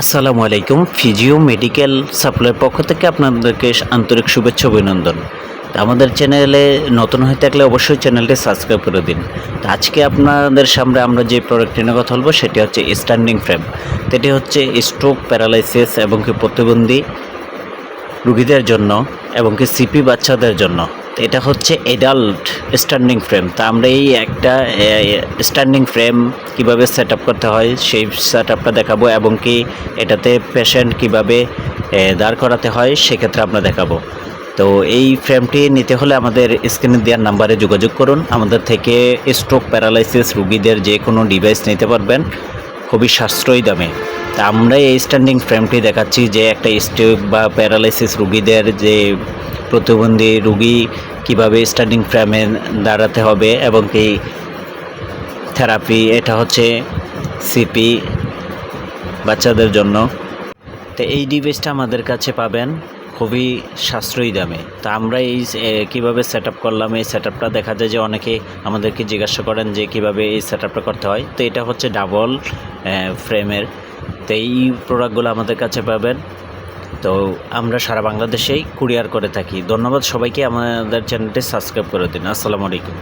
আসসালামু আলাইকুম, physio medical সাপ্লাইয়ের পক্ষ থেকে আপনাদেরকে আন্তরিক শুভেচ্ছা অভিনন্দন। আমাদের চ্যানেলে নতুন হয়ে থাকলে অবশ্যই চ্যানেলটি সাবস্ক্রাইব করে দিন। তো আজকে আপনাদের সামনে আমরা যে প্রোডাক্টটি নিয়ে কথা বলব, সেটি হচ্ছে স্ট্যান্ডিং ফ্রেম এটি হচ্ছে স্ট্রোক প্যারালাইসিস এবং কি প্রতিবন্ধী রুগীদের জন্য এবং কি সিপি বাচ্চাদের জন্য। এটা হচ্ছে এডাল্ট স্ট্যান্ডিং ফ্রেম তা আমরা এই একটা স্ট্যান্ডিং ফ্রেম কীভাবে সেট করতে হয়, সেই সেট আপটা দেখাবো এবং কি এটাতে পেশেন্ট কীভাবে দাঁড় করাতে হয়, সেক্ষেত্রে আমরা দেখাবো। তো এই ফ্রেমটি নিতে হলে আমাদের স্ক্রিনে দেওয়ার নাম্বারে যোগাযোগ করুন। আমাদের থেকে স্ট্রোক প্যারালাইসিস রুগীদের যে কোনো ডিভাইস নিতে পারবেন। খুবই সাশ্রয়ী দামে। তা আমরা এই স্ট্যান্ডিং ফ্রেমটি দেখাচ্ছি যে একটা স্ট্রোক বা প্যারালাইসিস রুগীদের যে প্রতিবন্ধী রুগী কীভাবে স্ট্যান্ডিং ফ্রেমে দাঁড়াতে হবে এবং কি থেরাপি এটা হচ্ছে সিপি বাচ্চাদের জন্য। তো এই ডিভাইসটা আমাদের কাছে পাবেন খুবই সাশ্রয়ী দামে। তা আমরা এই কীভাবে সেট করলাম, এই সেট দেখা যায় যে অনেকে আমাদেরকে জিজ্ঞাসা করেন যে কীভাবে এই সেট করতে হয়। তো এটা হচ্ছে ডাবল ফ্রেমের তো এই প্রোডাক্টগুলো আমাদের কাছে পাবেন। তো আমরা সারা বাংলাদেশেই কুরিয়ার করে থাকি। ধন্যবাদ সবাইকে, আমাদের চ্যানেলটি সাবস্ক্রাইব করে দিন। আসসালামু আলাইকুম।